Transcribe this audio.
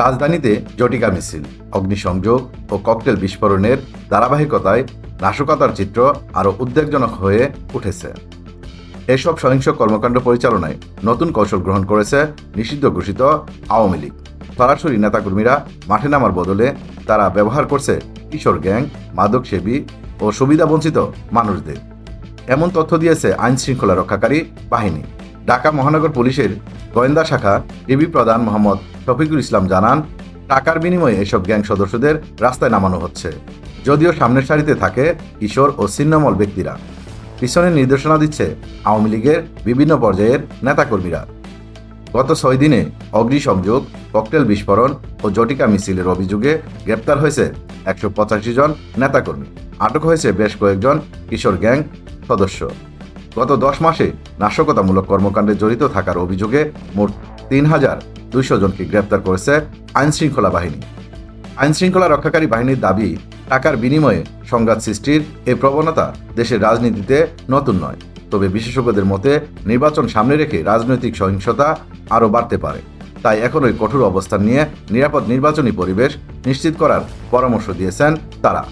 রাজধানীতে জটিকা মিছিল, অগ্নিসংযোগ ও ককটেল বিস্ফোরণের ধারাবাহিকতায় নাশকতার চিত্র আরও উদ্বেগজনক হয়ে উঠেছে। এসব সহিংস কর্মকাণ্ড পরিচালনায় নতুন কৌশল গ্রহণ করেছে নিষিদ্ধ ঘোষিত আওয়ামী লীগ। সরাসরি নেতাকর্মীরা মাঠে নামার বদলে তারা ব্যবহার করছে কিশোর গ্যাং, মাদকসেবী ও সুবিধাবঞ্চিত মানুষদের। এমন তথ্য দিয়েছে আইন শৃঙ্খলা রক্ষাকারী বাহিনী। ঢাকা মহানগর পুলিশের গোয়েন্দা শাখা ডিবি প্রধান মোহাম্মদ শফিকুল ইসলাম জানান, টাকার বিনিময়ে এসব গ্যাং সদস্যদের রাস্তায় নামানো হচ্ছে। যদিও সামনের সারিতে থাকে কিশোর ও ছিন্নমল ব্যক্তিরা। পিছনে নির্দেশনা দিচ্ছে আওয়ামী লীগের বিভিন্ন পর্যায়ের নেতাকর্মীরা। গত ছয় দিনে অগ্নিসংযোগ, ককটেল বিস্ফোরণ ও জটিকা মিছিলের অভিযোগে গ্রেপ্তার হয়েছে একশো পঁচাশি জন নেতাকর্মী। আটক হয়েছে বেশ কয়েকজন কিশোর গ্যাং সদস্য। গত দশ মাসে নাশকতামূলক কর্মকাণ্ডে জড়িত থাকার অভিযোগে মোট তিন হাজার দুইশো জনকে গ্রেপ্তার করেছে আইনশৃঙ্খলা বাহিনী। আইনশৃঙ্খলা রক্ষাকারী বাহিনীর দাবি, টাকার বিনিময়ে সংঘাত সৃষ্টির এই প্রবণতা দেশের রাজনীতিতে নতুন নয়। তবে বিশেষজ্ঞদের মতে, নির্বাচন সামনে রেখে রাজনৈতিক সহিংসতা আরও বাড়তে পারে। তাই এখনই কঠোর অবস্থান নিয়ে নিরাপদ নির্বাচনী পরিবেশ নিশ্চিত করার পরামর্শ দিয়েছেন তারা।